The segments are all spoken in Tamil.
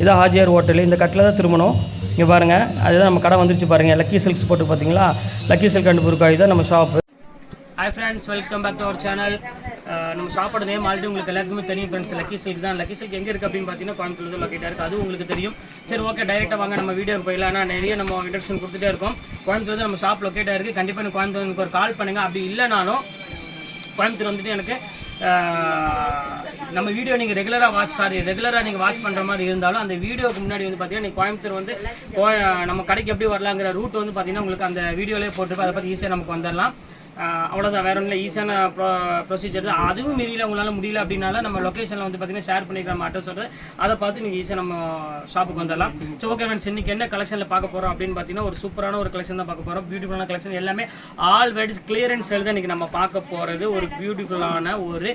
இதான் ஹாஜியார் ஹோட்டல். இந்த கட்டில் தான் திரும்பணும். இங்கே பாருங்கள் அதுதான் நம்ம கடை வந்துருச்சு பாருங்கள் லக்கி சில்க்ஸ் போட்டு பார்த்தீங்களா? லக்கி சில்க் அண்ட் புருக்காய் தான் நம்ம shop hi friends welcome back to our channel நம்ம ஷாப்போட நேம் ஆல்ரெடி உங்களுக்கு எல்லாருக்குமே தெரியும் ஃப்ரெண்ட்ஸ் லக்கி சில்க் தான். லக்கி சில்க் எங்கே இருக்குது அப்படின்னு பார்த்தீங்கன்னா கோயம்புத்தூர் லொக்கேட்டாக இருக்குது அதுவும் உங்களுக்கு தெரியும். சரி ஓகே டைரெக்டாக வாங்க. நம்ம வீடியோக்கு போயிடலாம். ஆனால் நிறைய நம்ம இன்ட்ரக்ஷன் கொடுத்துட்டே இருக்கோம். கோயம்புத்தூர் தான் நம்ம ஷாப் லொக்கேட்டாக இருக்குது கண்டிப்பாக எனக்கு கோயம்புத்தூர் எனக்கு ஒரு கால் பண்ணுங்கள் அப்படி இல்லைனாலும் கோயம்புத்தூர் வந்துட்டு எனக்கு நம்ம வீடியோ நீங்கள் ரெகுலராக வாட்ச் சாரி ரெகுலராக நீங்கள் வாட்ச் பண்ணுற மாதிரி இருந்தாலும் அந்த வீடியோக்கு முன்னாடி வந்து பார்த்தீங்கன்னா நீங்கள் கோயம்புத்தூர் வந்து கோ- நம்ம கடைக்கு எப்படி வரலாங்கிற ரூட் வந்து பார்த்தீங்கன்னா உங்களுக்கு அந்த வீடியோலேயே போட்டுருப்போம் அதை பற்றி ஈஸியாக நமக்கு வந்துடலாம் அவ்வளோதான் வேற ஒன்றும் ஈஸியான ப்ரொ ப்ரொசீஜர் தான். அதுவும் மீறியில் உங்களால் முடியல அப்படின்னால நம்ம லொக்கேஷனில் வந்து பார்த்தீங்கன்னா ஷேர் பண்ணிக்கிற நம்ம அட்ரஸ் அதை பார்த்து நீங்கள் ஈஸியாக நம்ம ஷாப்புக்கு வந்துடலாம். ஸோ ஓகே ஃப்ரெண்ட்ஸ் இன்னைக்கு என்ன கலெக்ஷனில் பார்க்க போகிறோம் அப்படின்னு பார்த்தீங்கன்னா ஒரு சூப்பரான ஒரு கலெக்ஷன் தான் பார்க்க போகிறோம் பியூட்டிஃபுல்லான கலெக்ஷன் எல்லாமே ஆல் வெட்ஸ் கிளியரன்ஸ் சேல் தான் இன்றைக்கி நம்ம பார்க்க போகிறது ஒரு பியூட்டிஃபுல்லான ஒரு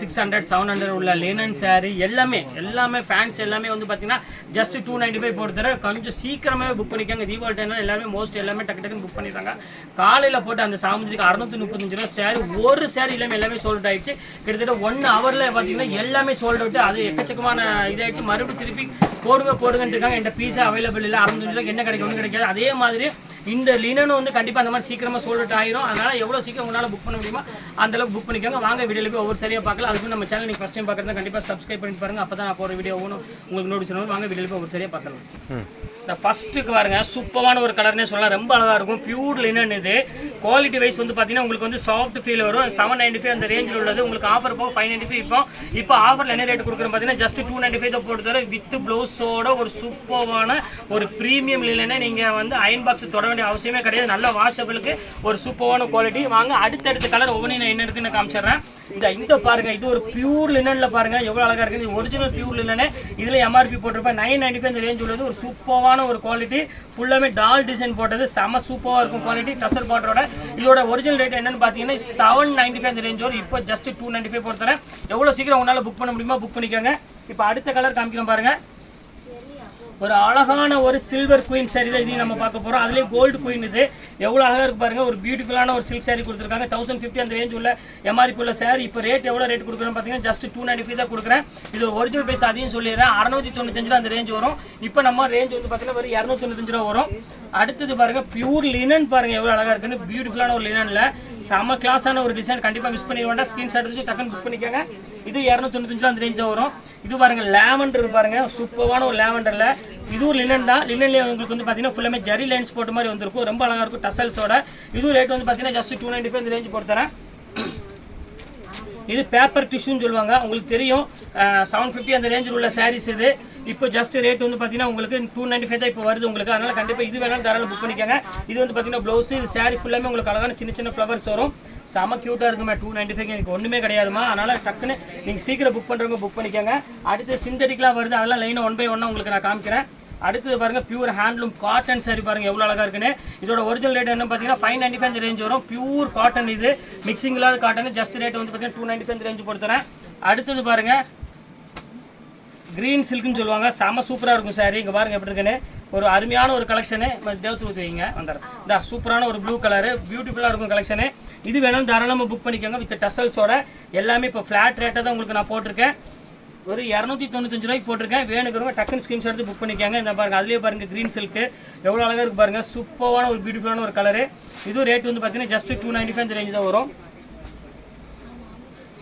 சிக்ஸ் ஹண்ட்ரட் செவன் ஹண்ட்ரட் உள்ள லினன் சாரி எல்லாமே எல்லாமே ஃபேன்ஸ் எல்லாமே வந்து பார்த்தீங்கன்னா ஜஸ்ட் டூ நைன்டி ஃபைவ் போட்டு தர கொஞ்சம் சீக்கிரமாகவே புக் பண்ணிக்காங்க. தீபாவளி டைம்ல எல்லாமே மோஸ்ட் எல்லாமே டக்கு டக்குன்னு புக் பண்ணிடுறாங்க. காலையில் போட்டு அந்த உங்களுக்கு அறுநூத்தி முப்பத்தஞ்சு ரூபா சேரீ ஒரு சேரீ எல்லாமே எல்லாமே சோல்ட் ஆயிடுச்சு. கிட்டத்தட்ட ஒன் ஹவரில் பார்த்தீங்கன்னா எல்லாமே சோல்ட் அவுட் அது எக்கச்சக்கமான இதாயிடுச்சு. மறுபடியும் திருப்பி போடுங்க போடுங்கன்ட்டு இருக்காங்க என்கிட்ட பீஸா அவைலபிள் இல்லை. ரூபாய்க்கு என்ன கிடைக்கும் ஒன்றும் கிடைக்காது. அதே மாதிரி இந்த லினனும் வந்து கண்டிப்பாக அந்த மாதிரி சீக்கிரமாக சோல்ட் ஆயிரும். அதனால எவ்வளோ சீக்கிரம் உங்களால் புக் பண்ண முடியுமோ அந்த அளவுக்கு புக் பண்ணிக்கோங்க. வாங்க வீடியோவில் போய் ஒவ்வொரு சரியாக பார்க்கலாம். அதுக்கு நம்ம சேனல் நீங்கள் ஃபஸ்ட் டைம் பார்க்குறது கண்டிப்பாக சப்ஸ்கிரைப் பண்ணி பாருங்க. அப்போ தான் நான் போகிற வீடியோ ஒன்றும் உங்களுக்கு நோட்டிஸ் வாங்க வீடியோவில் போய் ஒவ்வொரு சரியாக பார்க்கலாம். இந்த ஃபர்ஸ்ட்டுக்கு பாருங்க. சூப்பரான ஒரு கலர்னே சொல்லலாம். ரொம்ப அழகாக இருக்கும். பியூர் லினன் இது. குவாலிட்டி வைஸ் வந்து பார்த்தீங்கன்னா உங்களுக்கு வந்து சாஃப்ட் ஃபீல் வரும். செவன் நைன்டி ஃபைவ் அந்த ரேஞ்சில் உள்ளது. உங்களுக்கு ஆஃபர் போக ஃபைவ் நைன்டி ஃபைவ் இப்போ இப்போ ஆஃபரில் என்ன ரேட் கொடுக்குறோம் பார்த்தீங்கன்னா ஜஸ்ட் டூ நைன்டி ஃபைவ் தான் போட்டு தர வித் ப்ளவுஸோட ஒரு சூப்பரான ஒரு ப்ரீமியம் இல்லைன்னா நீங்கள் வந்து அயன் பாக்ஸ் தொட வேண்டிய அவசியமே கிடையாது. நல்ல வாஷபிளுக்கு ஒரு சூப்பரான குவாலிட்டி வாங்க அடுத்தடுத்த கலர் ஒவ்வொன்றையும் நான் என்ன இருக்குன்னு காமிச்சிடுறேன். இந்த இந்த பாருங்க இது ஒரு பியூர் லினன்ல பாருங்க. எவ்வளோ அழகா இருக்குது. இது ஒரிஜினல் பியூர் லினனு இதுல எம்ஆர்பி போட்டிருப்பேன். நைன் நைன்டி ஃபைவ் ரேஞ்ச் உள்ளது. ஒரு சூப்பரான ஒரு குவாலிட்டி ஃபுல்லாமே டால் டிசைன் போட்டது. செம சூப்பராக இருக்கும் குவாலிட்டி டசர் பாட்டரோட இதோட ஒரிஜினல் ரேட் என்னன்னு பார்த்தீங்கன்னா செவன் நைன்டி ஃபைவ் ரேஞ்ச் வரும் இப்போ ஜஸ்ட் டூ நைன்டி ஃபைவ் போட்டுறேன் எவ்வளோ சீக்கிரம் உங்களால் புக் பண்ண முடியுமோ புக் பண்ணிக்கோங்க. இப்போ அடுத்த கலர் காமிக்கிறோம் பாருங்கள் ஒரு அழகான ஒரு சில்வர் குயின் சாரி தான் இதையும் நம்ம பார்க்க போகிறோம் அதுலயே கோல்டு குயின் இது. எவ்வளோ அழகாக இருக்கு பாருங்க. ஒரு பியூட்டிஃபுல்லான ஒரு சில்க் சாரி கொடுத்துருக்காங்க. தௌசண்ட் ஃபிஃப்டி அந்த ரேஞ்ச் உள்ள எம்ஆர்பி உள்ள சாரி இப்போ ரேட் எவ்வளோ ரேட் கொடுக்குறேன் பார்த்தீங்கன்னா ஜஸ்ட் டூ நைன்டி ஃபைவ் தான் கொடுக்குறேன். இது ஒரு ஒரிஜினல் பிரைஸ் அதையும் சொல்லிடுறேன். அறநூற்றி தொண்ணூத்தஞ்சு அந்த ரேஞ்ச் வரும். இப்போ நம்ம ரேஞ்ச் வந்து பார்த்தீங்கன்னா வெறும் இரநூத்தி தொண்ணூத்தஞ்சு ரூபா வரும். அடுத்தது பாருங்க பியூர் லினன் பாருங்கள் எவ்வளோ அழகாக இருக்குன்னு. பியூட்டிஃபுல்லான ஒரு லினனில் செம கிளாஸான ஒரு டிசைன் கண்டிப்பாக மிஸ் பண்ணி வேண்டாம் ஸ்கிரீன்ஷாட் எடுத்து டக்குன்னு புக் பண்ணிக்கோங்க. இது இரநூத்தொண்ணூத்தஞ்சு அந்த ரேஞ்சாக வரும். இது பாருங்கள் லேவண்டர் பாருங்க. சூப்பரான ஒரு லேவண்டர்ல இதுவும் லினன் தான். லினன்லேயே உங்களுக்கு வந்து பார்த்தீங்கன்னா ஃபுல்லாமே ஜரி லைன்ஸ் போட்ட மாதிரி வந்திருக்கும். ரொம்ப அழகாக இருக்கும் டசல்ஸோட இதுவும் ரேட் வந்து பார்த்தீங்கன்னா just two ninety five range போட்டுறேன் இது பேப்பர் டிஷ்யூன்னு சொல்லுவாங்க. உங்களுக்கு தெரியும் செவன் ஃபிஃப்டி அந்த ரேஞ்சில் உள்ள சாரீஸ் இது. இப்போ ஜஸ்ட் ரேட் வந்து பார்த்தீங்கன்னா உங்களுக்கு டூ நைன்டி ஃபைவ் தான் இப்போ வருது உங்களுக்கு. அதனால் கண்டிப்பாக இது வேணாலும் தாராளம் புக் பண்ணிக்கோங்க. இது வந்து பார்த்தீங்கன்னா ப்ளவுஸ் இது சாரீ ஃபுல்லாமே உங்களுக்கு அழகான சின்ன சின்ன ஃப்ளவர்ஸ் வரும். செம க்யூட்டாக இருக்குமா டூ நைன்டி ஃபைவ் எனக்கு ஒன்றுமே கிடையாதுமா. அதனால் டக்குன்னு நீங்கள் சீக்கிரம் புக் பண்ணுறவங்க புக் பண்ணிக்கோங்க. அடுத்து சிந்தட்டிக்லாம் வருது. அதெல்லாம் லைனாக ஒன் பை ஒன்னாக உங்களுக்கு நான் காமிக்கிறேன். அடுத்தது பாருங்க பியூர் ஹேண்ட்லூம் காட்டன் saree பாருங்க எவ்வளோ அழகா இருக்குன்னு. இதோட ஒரிஜினல் ரேட் என்ன பார்த்தீங்கன்னா ஃபைவ் நைன்டி ஃபைவ் ரேஞ்ச் வரும். பியூர் காட்டன் இது. மிக்சிங் இல்லாத காட்டன் ஜஸ்ட் ரேட் வந்து பார்த்தீங்கன்னா டூ நைன்டி ஃபைவ் ரேஞ்ச் போட்டுறேன் அடுத்தது பாருங்க கிரீன் சில்க்னு சொல்லுவாங்க. செம சூப்பராக இருக்கும் saree. இங்கே பாருங்க எப்படி இருக்குன்னு. ஒரு அருமையான ஒரு கலெக்ஷனு தேவத்து ஊற்றி வைங்க. வந்துடுறேன். இந்த சூப்பரான ஒரு ப்ளூ கலரு பியூட்டிஃபுல்லாக இருக்கும் கலெக்ஷனு இது வேணாலும் தாராளமாக புக் பண்ணிக்கோங்க வித் டசல்ஸோட எல்லாமே இப்போ ஃப்ளாட் ரேட்டாக தான் உங்களுக்கு நான் போட்டிருக்கேன். ஒரு இரநூத்தி தொண்ணூத்தஞ்சு ரூபாய்க்கு போட்டிருக்கேன். வேணுங்கிறவங்க டக்குன்னு ஸ்கிரீன்ஷாட் எடுத்து புக் பண்ணிக்காங்க. இந்த பாருங்க அதுலேயே பாருங்க க்ரீன் சில்க்கு எவ்வளோ அழகாக இருக்குது பாருங்க. சூப்பரான ஒரு பியூட்டிஃபுல்லான ஒரு கலரு இது ரேட் வந்து பார்த்தீங்கன்னா just two ninety five range தான் வரும்.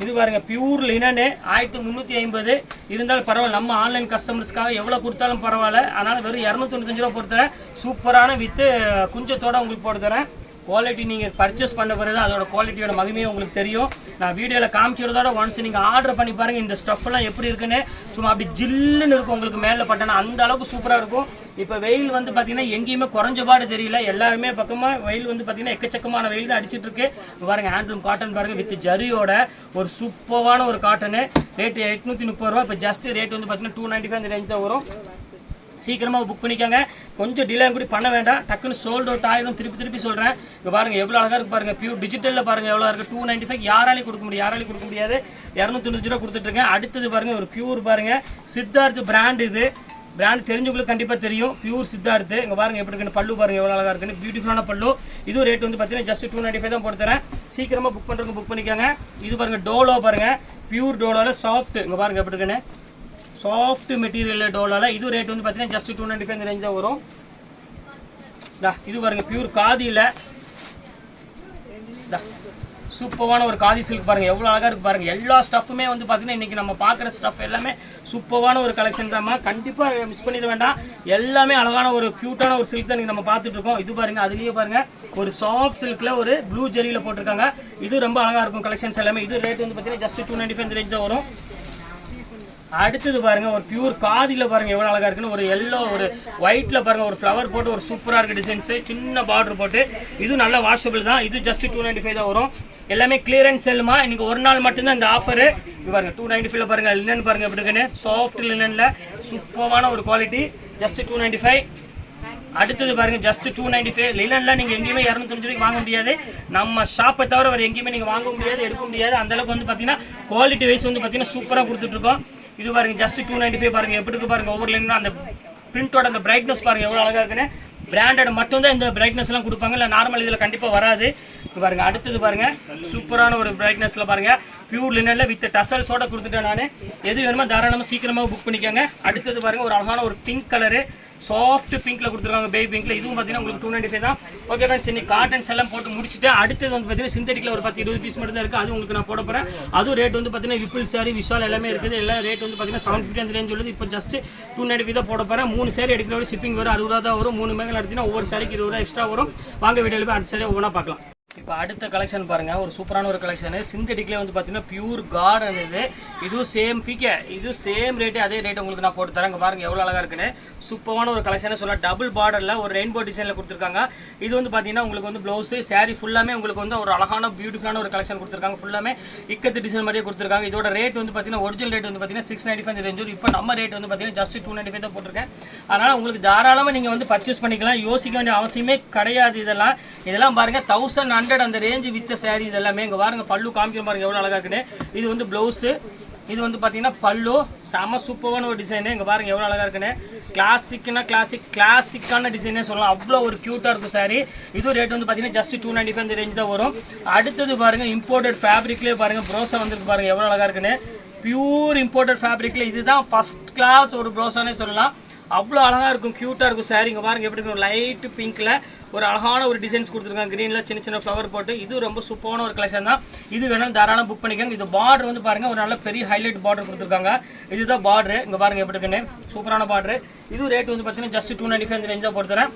இது பாருங்க பியூர் லினனு ஆயிரத்தி முந்நூற்றி ஐம்பது. இருந்தாலும் பரவாயில்ல நம்ம ஆன்லைன் கஸ்டமர்ஸ்க்காக எவ்வளோ கொடுத்தாலும் பரவாயில்ல. அதனால் வெறும் இரநூத்தொண்ணூத்தஞ்சு ரூபா பொறுத்தரேன் சூப்பரான வித்து குஞ்சத்தோட உங்களுக்கு போட்டு தரேன். குவாலிட்டி நீங்கள் பர்ச்சேஸ் பண்ண பிறகு அதோட குவாலிட்டியோட மகிமையும் உங்களுக்கு தெரியும். நான் வீடியோவில் காமிக்கிறதோட ஒன்ஸ் நீங்கள் ஆர்டர் பண்ணி பாருங்கள் இந்த ஸ்டஃப்லாம் எப்படி இருக்குன்னு. சும்மா அப்படி ஜில்லுன்னு இருக்கும் உங்களுக்கு மேலே பட்டனா அந்த அளவுக்கு சூப்பராக இருக்கும். இப்போ வெயில் வந்து பார்த்தீங்கன்னா எங்கேயுமே குறைஞ்சபாடு தெரியல. எல்லாருமே பக்கமாக வெயில் வந்து பார்த்தீங்கன்னா எக்கச்சக்கமான வெயில் தான் அடிச்சிட்டு இருக்கு. பாருங்க ஹேண்ட்லூம் காட்டன் பாருங்க வித் ஜரியோட ஒரு சூப்பரான ஒரு காட்டனு ரேட்டு எட்நூற்றி முப்பது ரூபா. இப்போ ஜஸ்ட் ரேட் வந்து பார்த்தீங்கன்னா டூ நைன்ட்டி ஃபைவ் ரேஞ்ச் தான் வரும். சீக்கிரமாக புக் பண்ணிக்கோங்க. கொஞ்சம் டிலே கூட பண்ண வேண்டாம். டக்குன்னு சோல்ட் அவுட் ஆயிரும். திருப்பி திருப்பி சொல்கிறேன் இங்கே பாருங்கள் எவ்வளோ அழகாக இருக்கு பாருங்கள் பியூர் டிஜிட்டலில் பாருங்கள் எவ்வளோ இருக்குது டூ நைன்ட்டி ஃபைவ் யாராலையும் கொடுக்க முடியும் யாராலையும் கொடுக்க முடியாது. இரநூத்தொண்ணூறு ரூபா கொடுத்துட்ருக்கேன் அடுத்தது பாருங்கள் ஒரு பியூர் பாருங்கள் சித்தார்த் பிராண்ட் இது. பிராண்ட் தெரிஞ்சவங்களுக்கு கண்டிப்பாக தெரியும். பியூர் சித்தார்த்து. இங்கே பாருங்கள் எப்படி இருக்குன்னு பல்லு பாருங்கள் எவ்வளோ அழகாக இருக்குன்னு. பியூட்டிஃபுல்லான பல்லு. இது ரேட் வந்து பார்த்தீங்கன்னா ஜஸ்ட் டூ நைன்ட்டி ஃபைவ் தான் போட்டு தரேன் சீக்கிரமாக புக் பண்ணுறவங்க புக் பண்ணிக்கோங்க. இது பாருங்கள் டோலோ பாருங்கள் பியூர் டோலோவில் சாஃப்ட் இங்கே பாருங்கள் எப்படி இருக்குன்னு. சாஃப்ட் மெட்டீரியல் டோலால இது ரேட் வந்து பார்த்தீங்கன்னா ஜஸ்ட் டூ நைன்டி ஃபைவ் ரேஞ்சாக வரும். இது பாருங்கள் பியூர் காதியில். சூப்பரான ஒரு காதி சில்க் பாருங்கள் எவ்வளோ அழகாக இருக்கு பாருங்கள் எல்லா ஸ்டஃப்புமே வந்து பார்த்தீங்கன்னா இன்னைக்கு நம்ம பார்க்குற ஸ்டஃப் எல்லாமே சூப்பரான ஒரு கலெக்ஷன் தான்மா கண்டிப்பாக மிஸ் பண்ணிட வேண்டாம். எல்லாமே அழகான ஒரு க்யூட்டான ஒரு சில்க் தான் நம்ம பார்த்துட்ருக்கோம் இது பாருங்கள் அதுலேயே பாருங்கள் ஒரு சாஃப்ட் சில்கில் ஒரு ப்ளூ ஜெரியில் போட்டிருக்காங்க. இது ரொம்ப அழகாக இருக்கும் கலெக்ஷன்ஸ் எல்லாமே. இது ரேட் வந்து பார்த்தீங்கன்னா ஜஸ்ட் டூ நைன்டி ஃபைவ் ரேஞ்சாக வரும். அடுத்தது பாருங்க ஒரு பியூர் காதியில் பாருங்க எவ்வளோ அழகா இருக்குன்னு ஒரு எல்லோ ஒரு ஒயிட்ல பாருங்க ஒரு ஃப்ளவர் போட்டு ஒரு சூப்பராக இருக்கு டிசைன்ஸ் சின்ன பார்டர் போட்டு. இது நல்ல வாஷபிள் தான். இது ஜஸ்ட் டூ நைன்டி ஃபைவ் தான் வரும். எல்லாமே கிளியரன்ஸ் செல்லுமா? இன்னைக்கு ஒரு நாள் மட்டும்தான் இந்த ஆஃபர் பாருங்க டூ நைன்டி ஃபைவ்ல பாருங்க லினன் பாருங்க எப்படி இருக்குன்னு. சாஃப்ட் லினன்ல சூப்பரான ஒரு quality just two ninety five அடுத்தது பாருங்க ஜஸ்ட் டூ நைன்டி ஃபைவ் லிலன்ல நீங்கள் எங்கேயுமே இரநூத்தஞ்சு ரூபாய்க்கு வாங்க முடியாது. நம்ம ஷாப்பை தவிர வேறு எங்கேயுமே நீங்கள் வாங்க முடியாது எடுக்க முடியாது. அந்த அளவுக்கு வந்து பார்த்தீங்கன்னா குவாலிட்டி வைஸ் வந்து பார்த்தீங்கன்னா சூப்பராக கொடுத்துட்ருக்கோம் இது பாருங்க ஜஸ்ட் டூ நைன்டி ஃபைவ் பாருங்க எப்படி இருக்கு பாருங்க ஒவ்வொரு லைனும் அந்த பிரிண்டோட அந்த பிரைட்னஸ் பாருங்க எவ்வளவு அழகா இருக்குன்னு. பிராண்டட் மட்டும் தான் இந்த பிரைட்னஸ் எல்லாம் கொடுப்பாங்க இல்லை நார்மல் இதில் கண்டிப்பாக வராது. இப்போ பாருங்க அடுத்தது பாருங்க சூப்பரான ஒரு பிரைட்னஸ்ல பாருங்க பியூர் லினல்ல வித் டசல்ஸோட கொடுத்துட்டேன் நான். எது வேணுமோ தாராளமாக சீக்கிரமாக புக் பண்ணிக்கோங்க. அடுத்தது பாருங்க ஒரு அழகான ஒரு பிங்க் கலரு சாஃப்ட் பிங்க்ல கொடுத்துருக்காங்க பேபி பிங்க்ல இதுவும் பார்த்தீங்கன்னா உங்களுக்கு டூ நைன்டி ஃபைவ் தான். ஓகே ஃப்ரெண்ட்ஸ் இன்னைக்கு காட்டன்ஸ் எல்லாம் போட்டு முடிச்சுட்டு அடுத்தது வந்து பார்த்தீங்கன்னா சிந்தட்டிக்ல ஒரு பத்து இருபது பீஸ் மட்டும் தான் இருக்குது அது உங்களுக்கு நான் போட போகிறேன் அதுவும் ரேட் வந்து பார்த்தீங்கன்னா விப்புல் சாரி விஷால் எல்லாமே இருக்குது. எல்லாம் ரேட் வந்து பார்த்தீங்கன்னா செவன் ஃபிஃப்டி அந்த ரேஞ்ச் உள்ளது இப்போ ஜஸ்ட் டூ நைன்டி ஃபைவ் தான் போட போகிறேன் மூணு சேரி எடுக்கிறோட ஷிப்பிங் வரும் அறுபது ரூபா தான் வரும். மூணு மேகம் எடுத்தீங்கன்னா ஒவ்வொரு சாரிக்கு இருபது ரூபா எக்ஸ்ட்ரா வரும். வாங்க வீடியோவில் போய் அடுத்த சாரி ஒவ்வொன்றா பார்க்கலாம். இப்போ அடுத்த கலெக்ஷன் பாருங்க. ஒரு சூப்பரான ஒரு கலெக்ஷன் சிந்தட்டிக்ல வந்து பார்த்தீங்கன்னா பியூர் கார்டன் இது. இதுவும் சேம் பிகே இது சேம் ரேட்டு அதே ரேட் உங்களுக்கு நான் போட்டு தரேன். பாருங்க எவ்வளோ அழகாக இருக்குன்னு. சூப்பரான ஒரு கலெக்ஷன் சொல்லலாம் டபுள் பார்டரில் ஒரு ரெயின்போ டிசைனில் கொடுத்துருக்காங்க. இது வந்து பார்த்தீங்கன்னா உங்களுக்கு வந்து ப்ளவுஸு saree ஃபுல்லாமே உங்களுக்கு வந்து ஒரு அழகான பியூட்டிஃபுல்லான ஒரு கலெக்ஷன் கொடுத்துருக்காங்க. ஃபுல்லாமே இக்கத்து டிசைன் மாதிரியே கொடுத்துருக்காங்க. இதோட ரேட் வந்து பார்த்தீங்கன்னா ஒரிஜினல் ரேட் வந்து பார்த்தீங்கன்னா சிக்ஸ் நைன்டி ஃபைவ் ரேஞ்சு இப்போ நம்ம ரேட் வந்து பார்த்தீங்கன்னா ஜஸ்ட் டூ நைன்டி ஃபைவ் தான் போட்டிருக்கேன். அதனால் உங்களுக்கு தாராளமாக நீங்கள் வந்து பர்ச்சேஸ் பண்ணிக்கலாம். யோசிக்க வேண்டிய அவசியமே கிடையாது இதெல்லாம். இதெல்லாம் பாருங்கள் தௌசண்ட் ஹண்ட்ரட் அந்த ரேஞ்சு வித்த saree இது எல்லாமே. இங்கே பாருங்க பல்லு காமிக்கிற பாருங்க எவ்வளோ அழகாக இருக்குன்னு. இது வந்து ப்ளவுஸு இது வந்து பார்த்தீங்கன்னா பல்லு. செம சூப்பரான ஒரு டிசைனு இங்கே பாருங்க எவ்வளோ அழகாக இருக்குன்னு. கிளாசிக்னா கிளாசிக் கிளாசிக்கான டிசைனே சொல்லலாம். அவ்வளோ ஒரு க்யூட்டாக இருக்கும் சாரி இதுவும் ரேட் வந்து பார்த்தீங்கன்னா just two ninety five range தான் வரும். அடுத்தது பாருங்க இம்போர்ட்டட் ஃபேப்ரிக்லேயே பாருங்க ப்ரோசா வந்துருக்கு பாருங்க எவ்வளோ அழகாக இருக்குன்னு. பியூர் இம்போர்ட்டட் ஃபேப்ரிக்கில் இதுதான் ஃபர்ஸ்ட் கிளாஸ் ஒரு ப்ரோசானே சொல்லலாம். அவ்வளோ அழகாக இருக்கும் க்யூட்டாக இருக்கும் சாரி இங்கே பாருங்க எப்படி இருக்கும்? லைட் பிங்க்கில் ஒரு அழகான ஒரு டிசைன்ஸ் கொடுத்துருக்காங்க. க்ரீனில் சின்ன சின்ன ஃப்ளவர் போட்டு. இது ரொம்ப சூப்பரான ஒரு கலெக்ஷன் தான். இது வேணாலும் தாராளம் புக் பண்ணிக்கோங்க. இது பார்டர் வந்து பாருங்கள் ஒரு நல்ல பெரிய ஹைலைட் பார்டர் கொடுத்துருக்காங்க. இதுதான் பார்டர் இங்கே பாருங்கள் எப்படி இருக்குன்னு. சூப்பரான பார்டர் இது ரேட் வந்து பார்த்தீங்கன்னா ஜஸ்ட் டூ நைன்டி ஃபைவ் ரேஞ்சாக போட்டுறேன்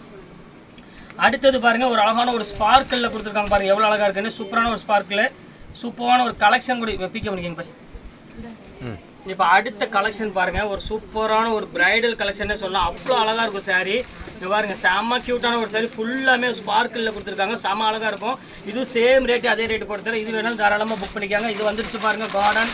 அடுத்தது பாருங்க ஒரு அழகான ஒரு ஸ்பார்க்கிளில் கொடுத்துருக்காங்க பாருங்கள் எவ்வளோ அழகாக இருக்குன்னு. சூப்பரான ஒரு ஸ்பார்க்கில் சூப்பரான ஒரு கலெக்ஷன் கூட பிக்க பண்ணிக்கோங்க பாய் இப்போ அடுத்த கலெக்ஷன் பாருங்க. ஒரு சூப்பரான ஒரு பிரைடல் கலெக்ஷன் சொல்லலாம். அவ்வளோ அழகா இருக்கும் saree. இது பாருங்க செம்ம கியூட்டான ஒரு saree. ஃபுல்லாமே ஸ்பார்க்கிளில் கொடுத்துருக்காங்க. செம்ம அழகா இருக்கும். இதுவும் சேம் ரேட்டு அதே ரேட்டு போட்டு இது வேணாலும் தாராளமாக புக் பண்ணிக்காங்க. இது வந்துருச்சு பாருங்க கார்டன்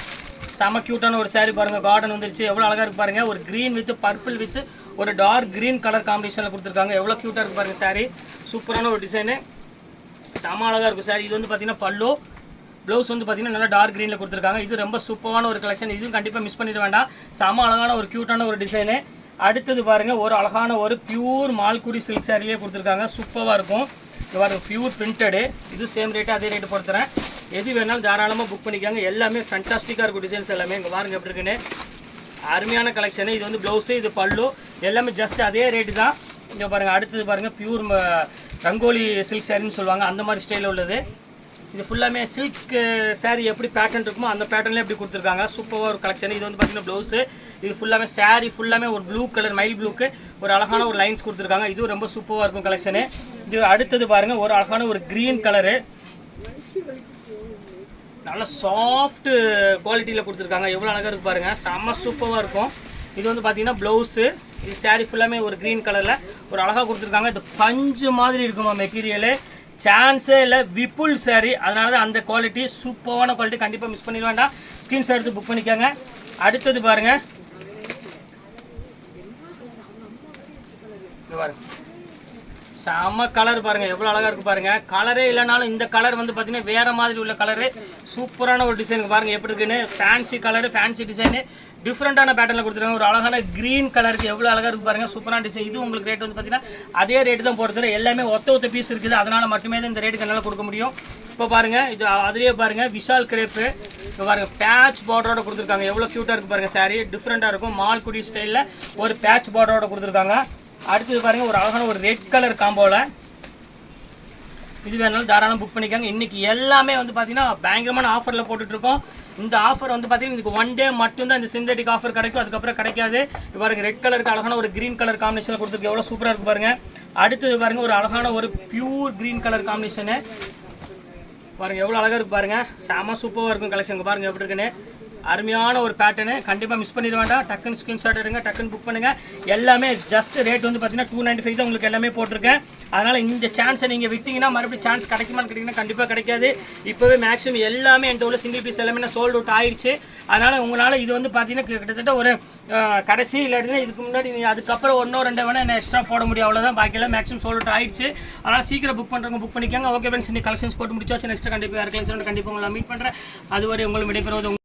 செம்ம கியூட்டான ஒரு saree பாருங்க. கார்டன் வந்துருச்சு. எவ்வளோ அழகா இருக்கு பாருங்க. ஒரு க்ரீன் வித் பர்பிள் வித் ஒரு டார்க் க்ரீன் கலர் காம்பினேஷனில் கொடுத்துருக்காங்க. எவ்வளோ க்யூட்டாக இருக்கு பாருங்க saree. சூப்பரான ஒரு டிசைனு செம்ம அழகா இருக்கும் சார் இது வந்து பார்த்தீங்கன்னா பல்லு. ப்ளவுஸ் வந்து பார்த்தீங்கன்னா நல்லா டார்க் க்ரீனில் கொடுத்துருக்காங்க. இது ரொம்ப சூப்பரான ஒரு கலெக்ஷன் இதுவும் கண்டிப்பாக மிஸ் பண்ணிட வேண்டாம். செம அழகான ஒரு க்யூட்டான ஒரு டிசைனு அடுத்தது பாருங்கள் ஒரு அழகான ஒரு பியூர் மால்குடி சில்க் சாரிலேயே கொடுத்துருக்காங்க. சூப்பராக இருக்கும். இது பாருங்க பியூர் பிரிண்டடு இது சேம் ரேட்டு அதே ரேட்டு பொறுத்துறேன். எது வேணாலும் தாராளமாக புக் பண்ணிக்காங்க. எல்லாமே ஃபண்டாஸ்டிக்காக இருக்கும் டிசைன்ஸ் எல்லாமே. இங்கே பாருங்கள் எப்படி இருக்குன்னு. அருமையான கலெக்ஷனு இது வந்து ப்ளவுஸு இது பல்லு. எல்லாமே ஜஸ்ட் அதே ரேட்டு தான். இங்கே பாருங்கள் அடுத்தது பாருங்கள் பியூர் ரங்கோலி சில்க் சாரின்னு சொல்லுவாங்க. அந்த மாதிரி ஸ்டைலில் உள்ளது. இது ஃபுல்லாமே சில்க் uh, saree எப்படி பேட்டர்ன் இருக்குமோ அந்த பேட்டர்ன்லேயே எப்படி கொடுத்துருக்காங்க. சூப்பராக ஒரு கலெக்ஷன் இது வந்து பார்த்தீங்கன்னா ப்ளவுஸு இது ஃபுல்லாமே saree ஃபுல்லாமே ஒரு ப்ளூ கலர் மைல் ப்ளூக்கு ஒரு அழகான ஒரு லைன்ஸ் கொடுத்துருக்காங்க. இதுவும் ரொம்ப சூப்பராக இருக்கும் கலெக்ஷனு இது அடுத்தது பாருங்கள் ஒரு அழகான ஒரு க்ரீன் கலரு நல்ல சாஃப்ட் குவாலிட்டியில் கொடுத்துருக்காங்க. எவ்வளோ அழகாக இருக்கு பாருங்கள் செம்ம சூப்பராக இருக்கும். இது வந்து பார்த்தீங்கன்னா ப்ளவுஸு இது saree ஃபுல்லாமே ஒரு க்ரீன் கலரில் ஒரு அழகாக கொடுத்துருக்காங்க. இது பஞ்சு மாதிரி இருக்குமா மெட்டீரியலு சான்ஸே இல்லை. விப்புல் சாரி அதனால தான் அந்த குவாலிட்டி சூப்பரான குவாலிட்டி கண்டிப்பாக மிஸ் பண்ணிட வேண்டாம். ஸ்க்ரீன்ஷாட் எடுத்து புக் பண்ணிக்கோங்க. அடுத்தது பாருங்கள் பாருங்க. செம்ம கலர் பாருங்க. எவ்வளோ அழகாக இருக்கு பாருங்கள் கலரே இல்லைனாலும் இந்த கலர் வந்து பார்த்தீங்கன்னா வேறு மாதிரி உள்ள கலரு சூப்பரான ஒரு டிசைனுக்கு பாருங்கள் எப்படி இருக்குன்னு? ஃபேன்சி கலரு ஃபேன்சி டிசைனு டிஃப்ரெண்டான பேட்டர்ல கொடுத்துருக்காங்க. ஒரு அழகான க்ரீன் கலருக்கு எவ்வளோ அழகாக இருக்கு பாருங்க. சூப்பரான டிசைன் இது உங்களுக்கு ரேட் வந்து பார்த்தீங்கன்னா அதே ரேட்டு தான் போடுறது எல்லாமே ஒத்த ஒத்த பீஸ் இருக்குது. அதனால மட்டுமே தான் இந்த ரேட்டுக்கு என்னால் கொடுக்க முடியும். இப்போ பாருங்க இது அதுலேயே பாருங்க விஷால் கிரேப்பு இப்போ பாருங்க பேட்ச் பார்டரோட கொடுத்துருக்காங்க. எவ்வளோ க்யூட்டாக இருக்கு பாருங்க சாரி டிஃப்ரெண்ட்டாக இருக்கும். மால்குடி ஸ்டைலில் ஒரு பேட்ச் பார்டரோட கொடுத்துருக்காங்க. அடுத்தது பாருங்க ஒரு அழகான ஒரு ரெட் கலர் காம்போவில் இது வேணாலும் தாராளம் புக் பண்ணிக்காங்க. இன்றைக்கி எல்லாமே வந்து பார்த்தீங்கன்னா பயங்கரமான ஆஃபரில் போட்டுட்ருக்கோம் இந்த ஆஃபர் வந்து பார்த்தீங்கன்னா இதுக்கு ஒன் டே மட்டும்தான் இந்த சிந்தட்டிக் ஆஃபர் கிடைக்கும். அதுக்கப்புறம் கிடைக்காது. பாருங்க ரெட் கலருக்கு அழகான ஒரு க்ரீன் கலர் காம்பினேஷனில் கொடுத்துருக்கு. எவ்வளோ சூப்பராக இருக்கு பாருங்கள் அடுத்தது பாருங்கள் ஒரு அழகான ஒரு பியூர் க்ரீன் கலர் காம்பினேஷனு பாருங்க எவ்வளோ அழகாக இருக்கு பாருங்க. செம சூப்பராக இருக்கும் கலெக்ஷன் பாருங்கள் எப்படி இருக்குன்னு. அருமையான ஒரு பேட்டர்னு கண்டிப்பாக மிஸ் பண்ணிட வேண்டாம். டக்குன்னு ஸ்க்ரீன்ஷாட் எடுங்க டக்குன்னு புக் பண்ணுங்க. எல்லாமே ஜஸ்ட் ரேட் வந்து பார்த்தீங்கன்னா டூ நைன்டி ஃபைவ் தான் உங்களுக்கு எல்லாமே போட்டிருக்கேன். அதனால் இந்த சான்ஸை நீங்கள் விட்டிங்கன்னா மறுபடியும் சான்ஸ் கிடைக்குமான்னு கேட்டிங்கன்னா கண்டிப்பாக கிடைக்காது. இப்போவே மேக்ஸிமம் எல்லாமே என்கிட்ட உள்ள சிங்கிள் பீஸ் எல்லாமே சோல்ட் அவுட் ஆயிடுச்சு அதனால் உங்களால் இது வந்து பார்த்தீங்கன்னா கிட்டத்தட்ட ஒரு கடைசி இல்லாட்டினா இதுக்கு முன்னாடி நீ அதுக்கப்புறம் ஒன்றோ ரெண்டோ வேணால் என்ன எக்ஸ்ட்ரா போட முடியும். அவ்வளோதான் பாக்கியெல்லாம் மேக்ஸிமம் சோல்ட் அவுட் ஆயிடுச்சு அதனால் சீக்கிரம் புக் பண்ணுறவங்க புக் பண்ணிக்கோங்க. ஓகே ஃப்ரெண்ட்ஸ் இன்னைக்கு கலெக்ஷன்ஸ் போட்டு முடிச்சாச்சு. நெக்ஸ்ட் கண்டிப்பாக இருக்கலாம் கண்டிப்பாக உங்களை மீட் பண்ணுறேன் அதுவரை உங்களுக்கு விடைபெறுவது